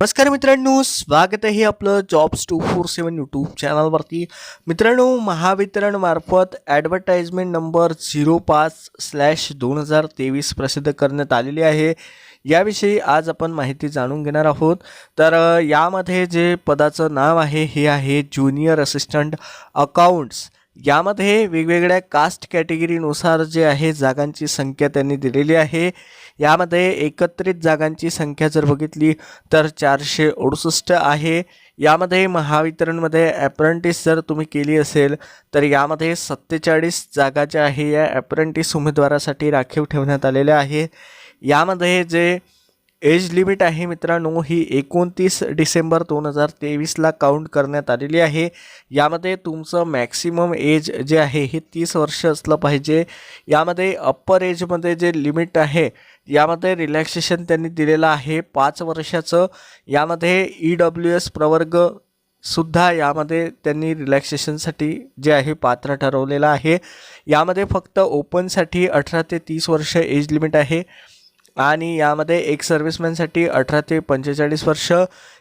नमस्कार मित्रांनो स्वागत आहे आपलं jobs two four seven YouTube चॅनलवरती मित्रांनो महावितरणमार्फत ॲडव्हर्टाइजमेंट नंबर झिरो पाच स्लॅश दोन हजार तेवीस प्रसिद्ध करण्यात आलेली आहे. याविषयी आज आपण माहिती जाणून घेणार आहोत. तर यामध्ये जे पदाचं नाव आहे हे आहे ज्युनियर असिस्टंट अकाउंट्स यामध्ये वेगवेगळ्या कास्ट कॅटेगरीनुसार जे आहे जागांची संख्या त्यांनी दिलेली आहे. यामध्ये एकत्रित जागांची संख्या जर बघितली तर चारशे अडुसष्ट आहे. यामध्ये महावितरणमध्ये ॲप्रेंटिस जर तुम्ही केली असेल तर यामध्ये सत्तेचाळीस जागा ज्या आहे या ॲप्रेंटिस उमेदवारासाठी राखीव ठेवण्यात आलेल्या आहे यामध्ये जे एज लिमिट आहे मित्रांनो ही एकोणतीस डिसेंबर दोन हजार तेवीसला काउंट करण्यात आलेली आहे. यामध्ये तुमचं मॅक्सिमम एज जे आहे हे तीस वर्ष असलं पाहिजे. यामध्ये अप्पर एजमध्ये जे लिमिट आहे यामध्ये रिलॅक्सेशन त्यांनी दिलेलं आहे पाच वर्षाचं. यामध्ये ई डब्ल्यू एस प्रवर्ग सुद्धा यामध्ये त्यांनी रिलॅक्सेशनसाठी जे आहे पात्र ठरवलेलं आहे. यामध्ये फक्त ओपनसाठी अठरा ते तीस वर्ष एज लिमिट आहे. आणि यामध्ये एक सर्व्हिसमॅनसाठी अठरा ते पंचेचाळीस वर्ष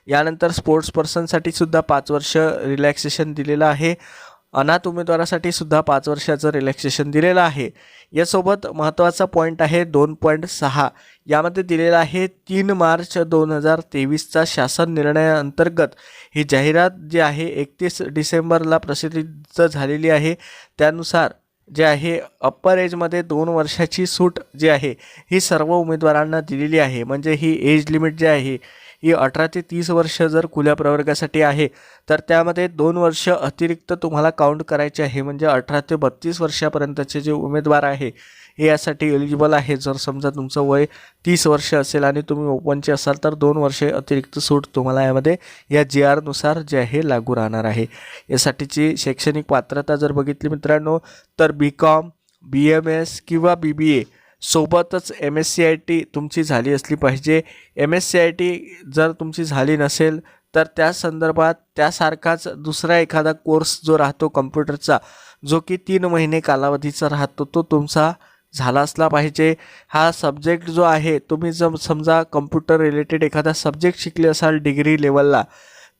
यानंतर स्पोर्ट्स पर्सनसाठी सुद्धा पाच वर्ष रिलॅक्सेशन दिलेलं आहे. अनाथ उमेदवारासाठी सुद्धा पाच वर्षाचं रिलॅक्सेशन दिलेलं आहे. यासोबत महत्त्वाचा पॉईंट आहे दोन पॉईंट सहा. यामध्ये दिलेला आहे तीन मार्च दोन हजार तेवीसचा शासन निर्णयाअंतर्गत ही जाहिरात जी आहे एकतीस डिसेंबरला प्रसिद्ध झालेली आहे त्यानुसार जे आहे अप्पर एजमध्ये दोन वर्षाची सूट जी आहे ही सर्व उमेदवारांना दिलेली आहे. म्हणजे ही एज लिमिट जी आहे ही अठरा ते तीस वर्ष जर खुल्या प्रवर्गासाठी आहे तर त्यामध्ये दोन वर्ष अतिरिक्त तुम्हाला काउंट करायचे आहे. म्हणजे अठरा ते बत्तीस वर्षापर्यंतचे जे उमेदवार आहे हे यासाठी एलिजिबल आहे. जर समजा तुमचं वय तीस वर्ष असेल आणि तुम्ही ओपनचे असाल तर दोन वर्षे अतिरिक्त सूट तुम्हाला यामध्ये या जी आरनुसार जे आहे लागू राहणार आहे. यासाठीची शैक्षणिक पात्रता जर बघितली मित्रांनो तर B com B M S किंवा बी बी ए सोबतच M S C I T तुमची झाली असली पाहिजे. M S C I T जर तुमची झाली नसेल तर त्या संदर्भात त्यासारखाच दुसरा एखादा कोर्स जो राहतो कम्प्युटरचा जो की तीन महिने कालावधीचा राहतो तो तुमचा झाला असला पाहिजे. हा सब्जेक्ट जो आहे तुम्ही जर समजा कम्प्युटर रिलेटेड एखादा सब्जेक्ट शिकले असाल डिग्री लेवलला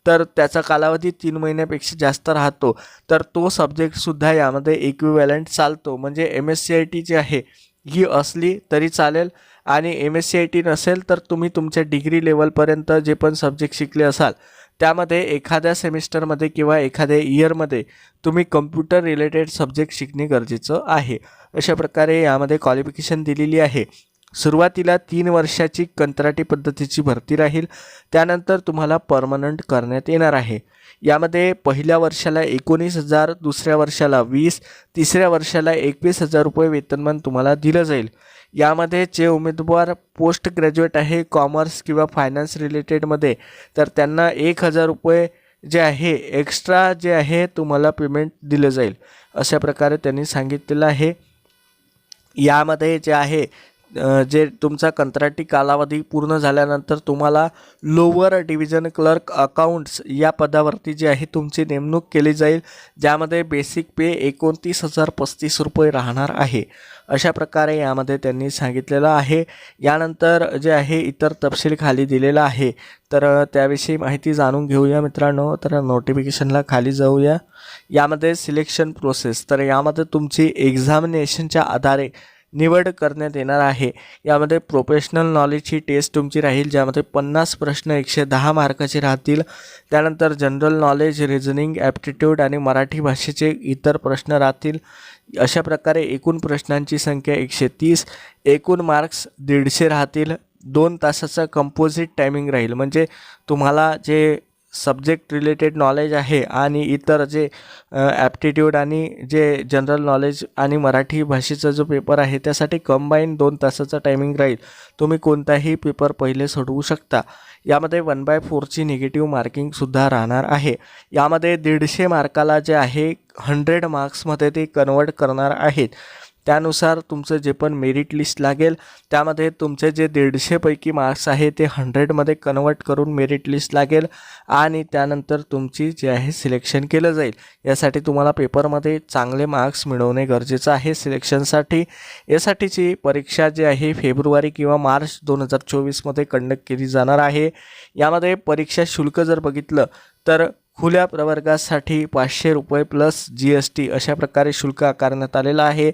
तर त्याचा कालावधी तीन महिन्यापेक्षा जास्त राहतो. तर तो सब्जेक्टसुद्धा यामध्ये इक्विवॅलंट चालतो. म्हणजे M S C I T जी आहे ही असली तरी चालेल. आणि M S C I T नसेल तर तुम्ही तुमच्या डिग्री लेवलपर्यंत जे पण सब्जेक्ट शिकले असाल त्यामध्ये एखाद्या सेमिस्टरमध्ये किंवा एखाद्या इयरमध्ये तुम्ही कम्प्युटर रिलेटेड सब्जेक्ट शिकणे गरजेचं आहे. अशा प्रकारे यामध्ये क्वालिफिकेशन दिलेली आहे. सुरुवातीला तीन वर्षाची कंत्राटी पद्धतीची भरती राहील. त्यानंतर तुम्हाला परमनंट करण्यात येणार आहे. यामध्ये पहिल्या वर्षाला एकोणीस हजार दुसऱ्या वर्षाला वीस तिसऱ्या वर्षाला एकवीस हजार रुपये वेतनमान तुम्हाला दिलं जाईल. यामध्ये जे उमेदवार पोस्ट ग्रॅज्युएट आहे कॉमर्स किंवा फायनान्स रिलेटेडमध्ये तर त्यांना एक हजार रुपये जे आहे एक्स्ट्रा जे आहे तुम्हाला पेमेंट दिलं जाईल. अशा प्रकारे त्यांनी सांगितलेलं आहे. यामध्ये जे आहे जे तुमचा कंत्राटी कालावधी पूर्ण झाल्यानंतर तुम्हाला लोअर डिव्हिजन क्लर्क अकाउंट्स या पदावरती जी आहे तुमची नेमणूक केली जाईल ज्यामध्ये बेसिक पे एकोणतीस हजार पस्तीस रुपये राहणार आहे. अशा प्रकारे यामध्ये त्यांनी सांगितलेलं आहे. यानंतर जे आहे इतर तपशील खाली दिलेला आहे. तर त्याविषयी माहिती जाणून घेऊया मित्रांनो. तर नोटिफिकेशनला खाली जाऊया. यामध्ये सिलेक्शन प्रोसेस तर यामध्ये तुमची एक्झामिनेशनच्या आधारे निवड करण्यात येणार आहे. यामध्ये प्रोफेशनल नॉलेजची टेस्ट तुमची राहील ज्यामध्ये पन्नास प्रश्न एकशे दहा मार्काचे राहतील. त्यानंतर जनरल नॉलेज रिझनिंग ॲप्टिट्यूड आणि मराठी भाषेचे इतर प्रश्न राहतील. अशा प्रकारे एकूण प्रश्नांची संख्या एकशे तीस एकूण मार्क्स दीडशे राहतील. दोन तासाचा कंपोजिट टायमिंग राहील. म्हणजे तुम्हाला जे सब्जेक्ट रिलेटेड नॉलेज आहे आणि इतर जे ॲप्टिट्यूड आणि जे जनरल नॉलेज आणि मराठी भाषेचा जो पेपर आहे त्यासाठी कंबाईन दोन तासाचा टायमिंग राहील. तुम्ही कोणताही पेपर पहिले सोडवू शकता. यामध्ये वन बाय फोरची निगेटिव्ह मार्किंगसुद्धा राहणार आहे. यामध्ये दीडशे मार्काला जे आहे हंड्रेड मार्क्समध्ये ते कन्वर्ट करणार आहेत. त्यानुसार तुमचं जे पण मेरिट लिस्ट लागेल त्यामध्ये तुमचे जे दीडशेपैकी मार्क्स आहे ते हंड्रेडमध्ये कन्वर्ट करून मेरिट लिस्ट लागेल आणि त्यानंतर तुमची जे आहे सिलेक्शन केलं जाईल. यासाठी तुम्हाला पेपरमध्ये चांगले मार्क्स मिळवणे गरजेचं आहे सिलेक्शनसाठी यासाठीची परीक्षा जी आहे फेब्रुवारी किंवा मार्च दोन हजार चोवीसमध्ये कंडक्ट केली जाणार आहे. यामध्ये परीक्षा शुल्क जर बघितलं तर खुल्या प्रवर्गासाठी पाचशे रुपये प्लस जी एस टी अशा प्रकारे शुल्क आकारण्यात आलेलं आहे.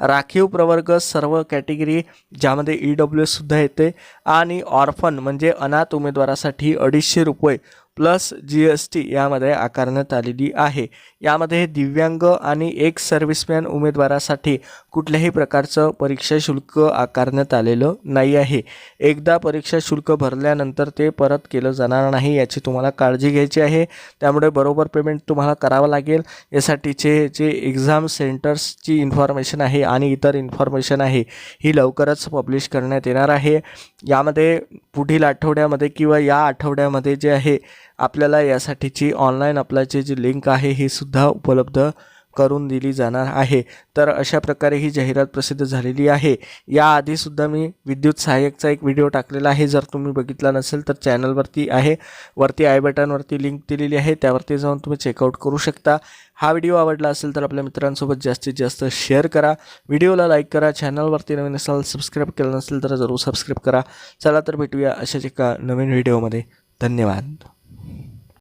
राखीव प्रवर्ग सर्व कॅटेगरी ज्यामध्ये ई डब्ल्यू एससुद्धा येते. आणि ऑर्फन म्हणजे अनाथ उमेदवारासाठी अडीचशे रुपये प्लस जी एस टी यामध्ये आकारण्यात आलेली आहे. यामध्ये दिव्यांग आणि एक सर्व्हिसमॅन उमेदवारासाठी कुठल्याही प्रकारचं परीक्षा शुल्क आकारण्यात आलेलं नाही आहे. एकदा परीक्षा शुल्क भरल्यानंतर ते परत केलं जाणार नाही याची तुम्हाला काळजी घ्यायची आहे. त्यामुळे बरोबर पेमेंट तुम्हाला करावं लागेल. यासाठीचे जे एक्झाम सेंटर्सची इन्फॉर्मेशन आहे आणि इतर इन्फॉर्मेशन आहे ही लवकरच पब्लिश करण्यात येणार आहे. यामध्ये पुढील आठवड्यामध्ये किंवा या आठवड्यामध्ये जे आहे आपल्याला यासाठीची ऑनलाईन अप्लायची जी लिंक आहे ही सुद्धा उपलब्ध करून दिली जाणार आहे. तर अशा प्रकारे ही जाहिरात प्रसिद्ध झालेली आहे. याआधीसुद्धा मी विद्युत सहाय्यकचा एक व्हिडिओ टाकलेला आहे. जर तुम्ही बघितला नसेल तर चॅनलवरती आहे. वरती आय बटनवरती लिंक दिलेली आहे. त्यावरती जाऊन तुम्ही चेकआउट करू शकता. हा व्हिडिओ आवडला असेल तर आपल्या मित्रांसोबत जास्तीत जास्त शेअर करा. व्हिडिओला लाईक करा. चॅनलवरती नवीन असाल सबस्क्राईब केलं नसेल तर जरूर सबस्क्राईब करा. चला तर भेटूया अशाच एका नवीन व्हिडिओमध्ये धन्यवाद.